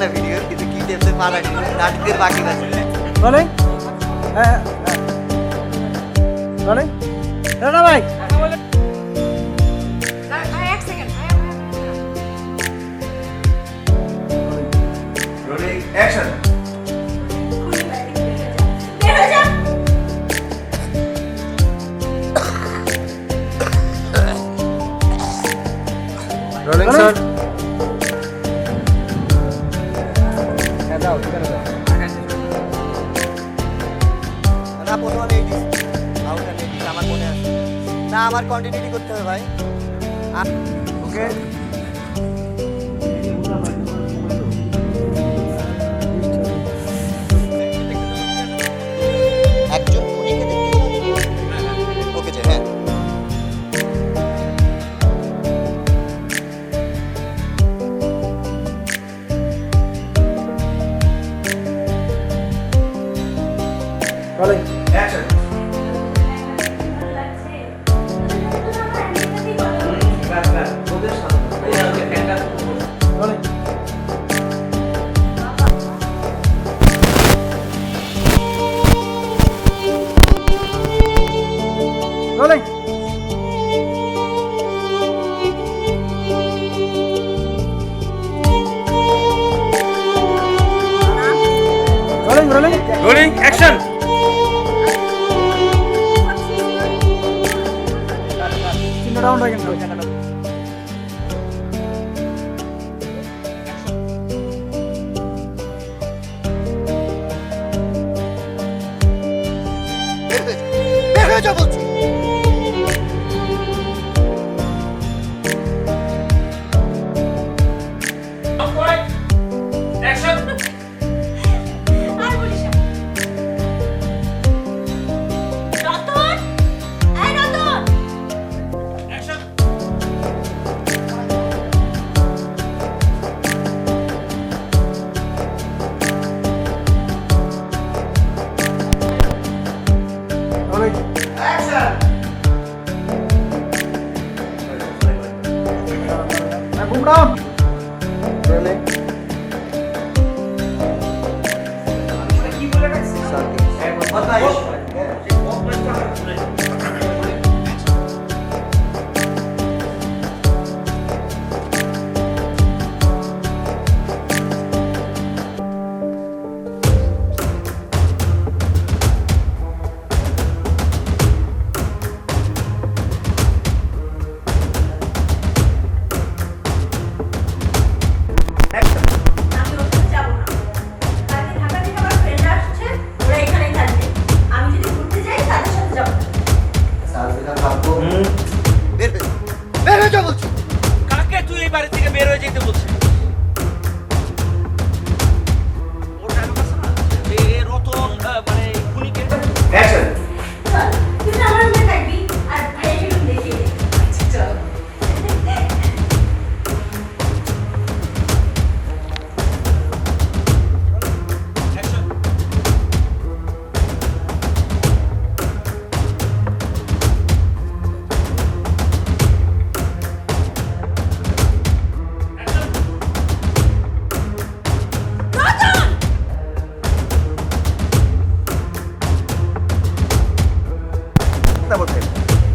না ভিডিও কিন্তু কি দেখতে পারা নাটকের বাকি না চলে চলে রানা ভাই Action! Rolling, sir. আমার কন্টিনিউটি করতে হবে ভাই। Okay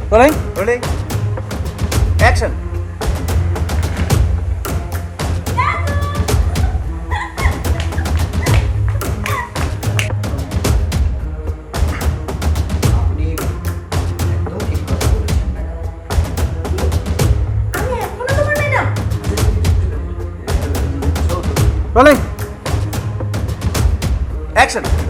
Rolling. Rolling. Action. Rolling. Action.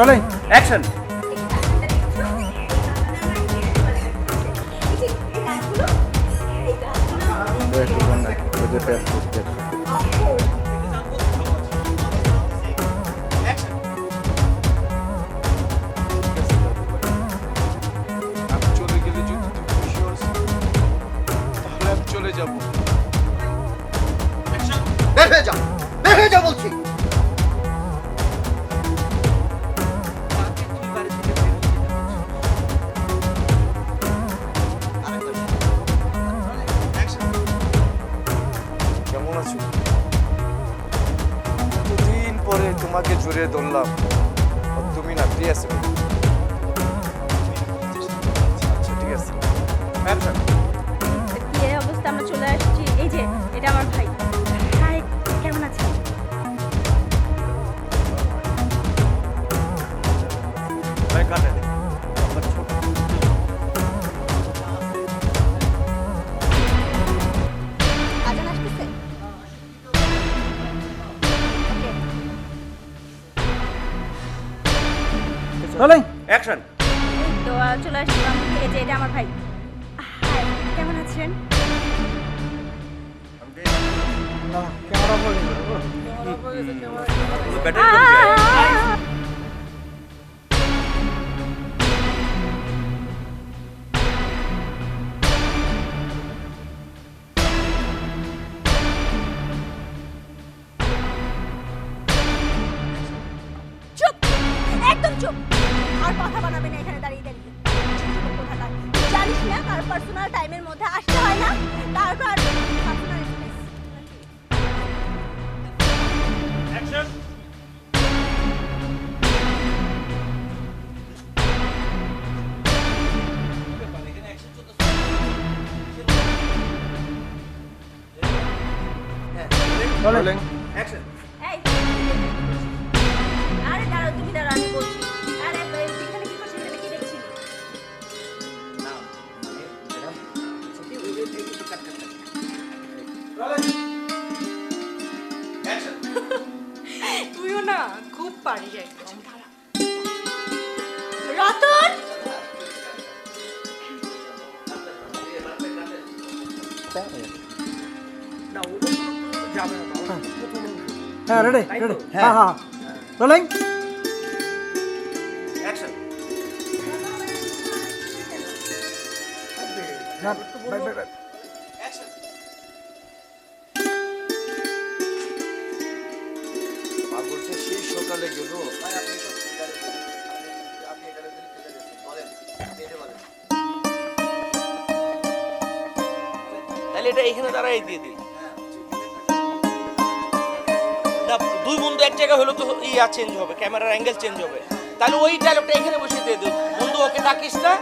Rolling action পরে তোমাকে জুড়ে ধরলাম। তুমি না ফ্রি আছো। আচ্ছা ঠিক আছে। অ্যাকশন বিয়ে অবস্থা? চলে এই যে, এটা আমার ভাই। Rolling action. তো চলে আসলাম। এই যে এটা আমার ভাই। হাই কেমন আছেন? না ক্যামেরা পড়ে গেল ব্যাটারি হ্যাঁ রেডি রেডি হ্যাঁ হ্যাঁ রোলিং অ্যাকশন না বাই ব্যাক তারাই দিয়ে দিল। দুই বন্ধু এক জায়গায় হলো তো ইয়া চেঞ্জ হবে ক্যামেরার অ্যাঙ্গেল চেঞ্জ হবে। তাহলে ওই ডায়লগটা এখানে বসে দিয়ে দিল বন্ধু ওকে ডাকিস না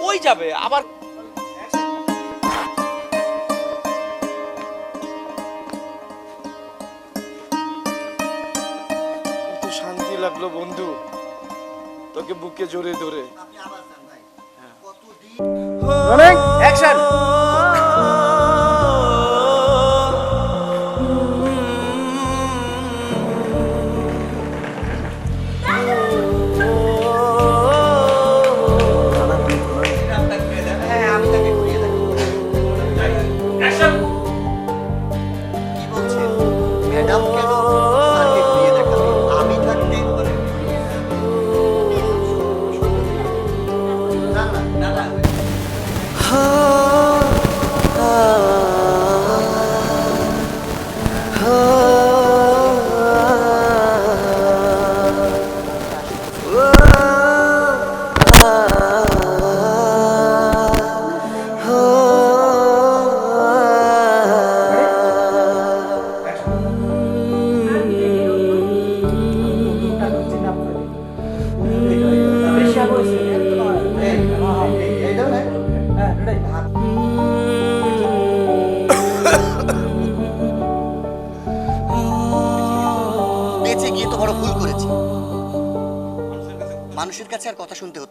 কই যাবে? আবার শান্তি লাগল বন্ধু। তোকে বুকে জোরে ধরে। Action otras un teo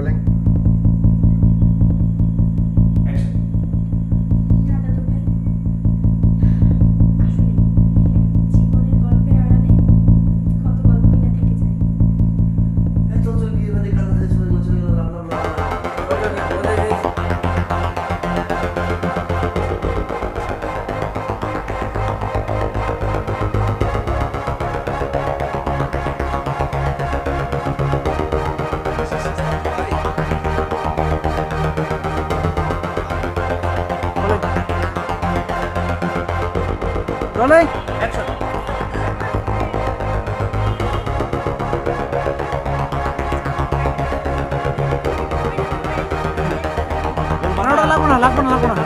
rolling. লাগবো না লাগবো না।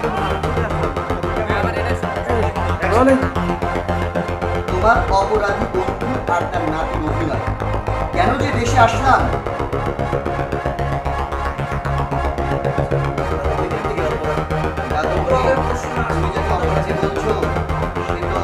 তোমার অপরাধী বন্ধু আর তার নাতি মহিলা। কেন যে দেশে আসলাম? তুমি যে অপরাধী বলছো সে তো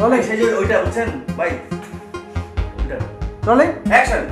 চলে সেই যে ওইটা বুঝছেন? ভাই ওইটা। চলে অ্যাকশন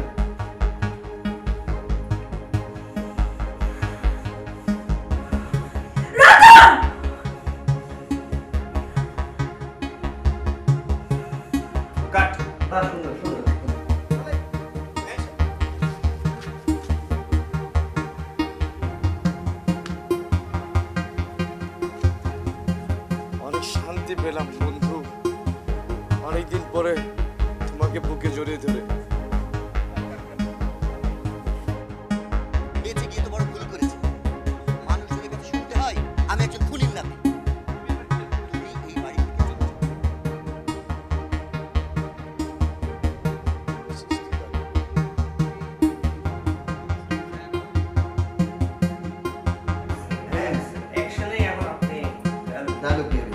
ತಾಲೂಕಿನ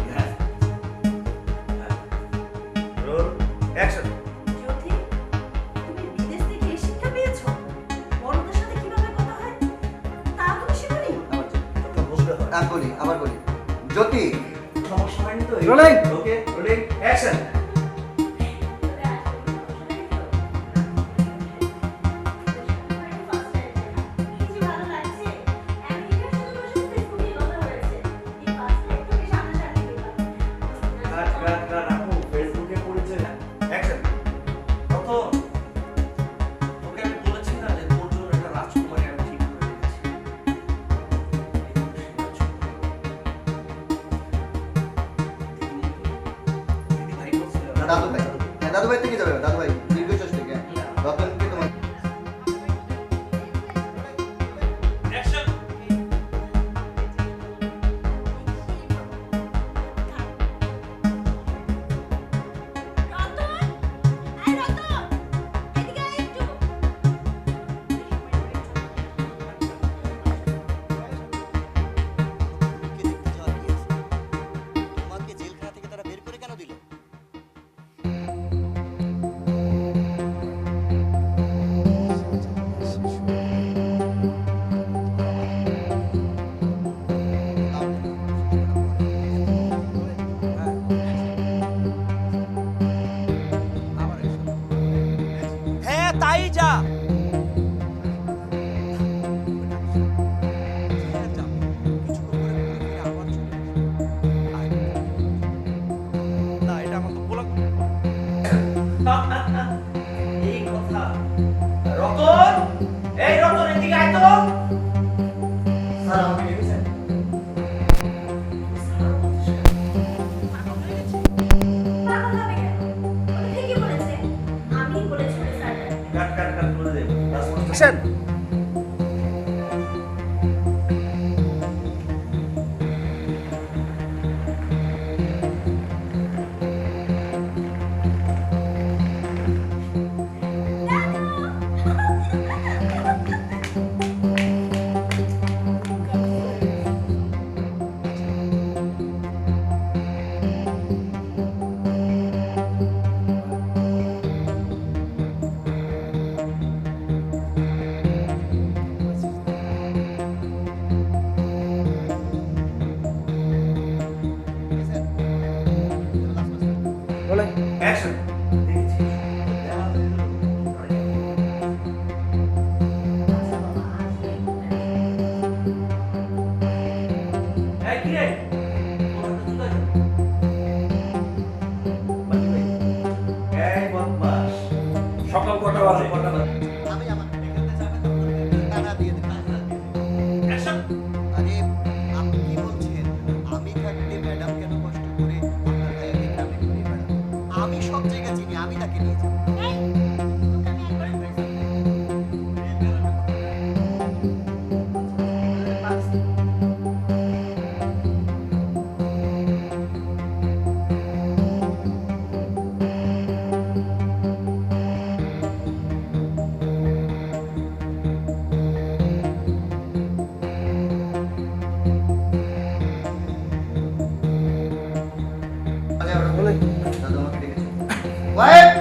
好 What?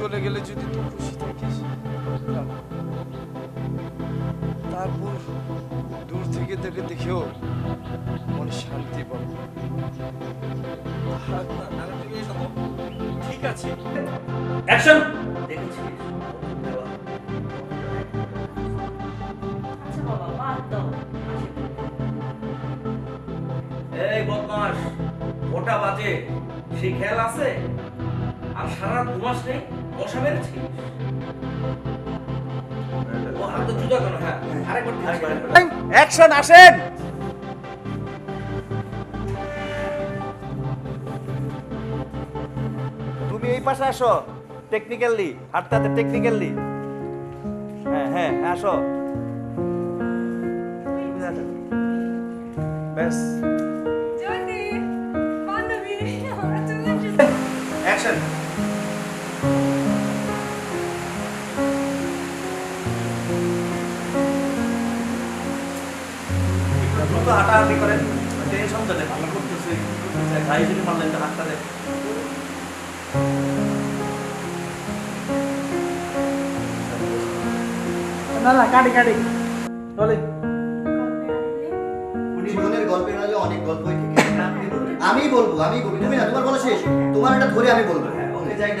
চলে গেলে যদি তুই খুশি থাকিস তারপর দূর থেকে দেখে দেখেও মনে শান্তি পাবো। ঠিক আছে। অ্যাকশন আচ্ছা এই বদমাস ওটা বাজে। সেই খেয়াল আছে? আর সারা ঘুমাস নেই? মশা হাত কেন? হ্যাঁ তুমি এই পাশে আসো টেকনিক্যালি হাঁটতে হাঁটতে টেকনিক্যালি হ্যাঁ হ্যাঁ, আসো। ব্যাস। দ্রুত হাঁটাহাঁটি করেন টেনশন তো নেই ভালো করতেছে যদি মারলেন তো হাতটা দেন না না কাটি কাটি। রোলিং জীবনের গল্পের নাহলে অনেক গল্পই থেকে। আমি বলব আমি বলব। তুমি না তোমার বলা শেষ। তোমার এটা ধরে আমি বলব। হ্যাঁ ওকে যাই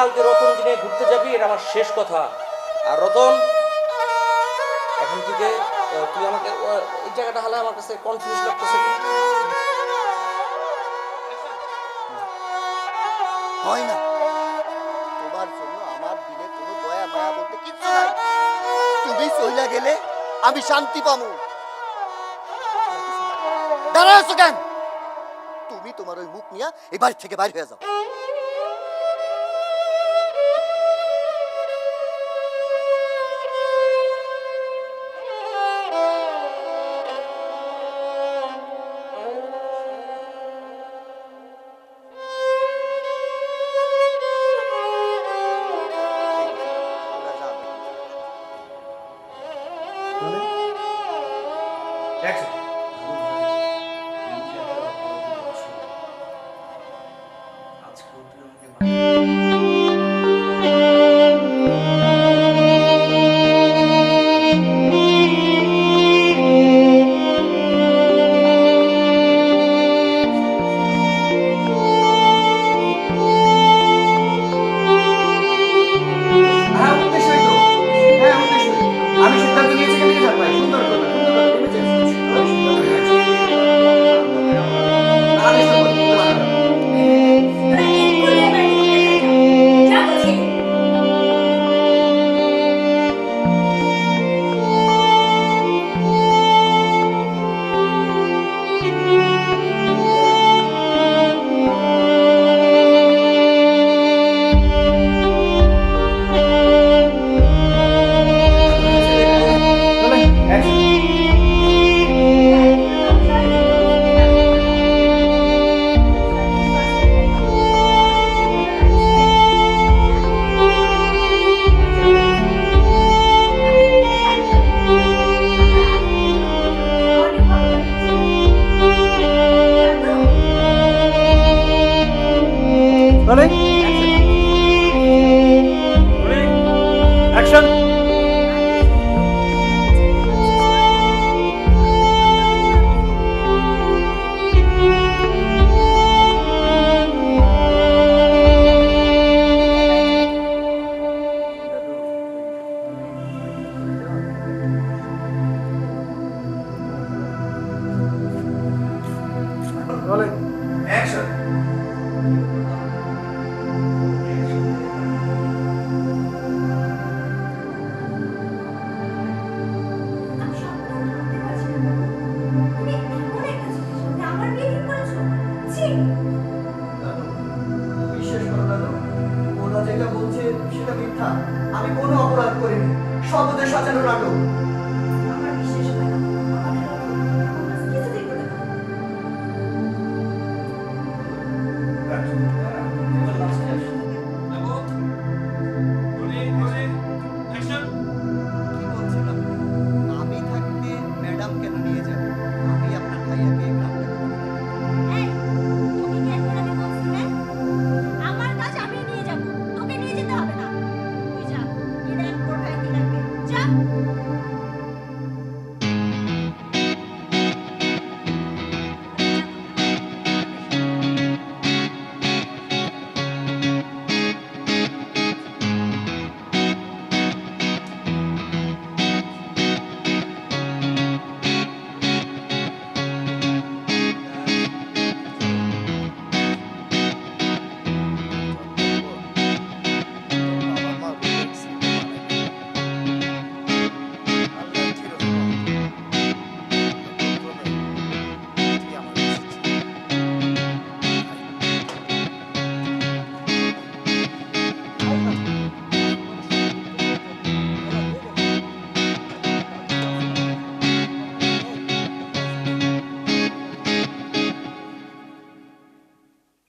কালকে রতনকে নিয়ে ঘুরতে যাবি, এটা আমার শেষ কথা। আর রতন, এখন থেকে তুই আমাকে এই জায়গাটা হলে আমার কাছে কনফিউজ লাগতেছে। হয় না। তোমার জন্য আমার দিলে কোনো দয়া, মায়া বলতে কিচ্ছু নাই। তুমি চইলা গেলে আমি শান্তি পামু। দাঁড়ায় কেন তুমি তুমি তোমার ওই মুখ নিয়ে এই বাড়ি থেকে বাইরে হয়ে যাও।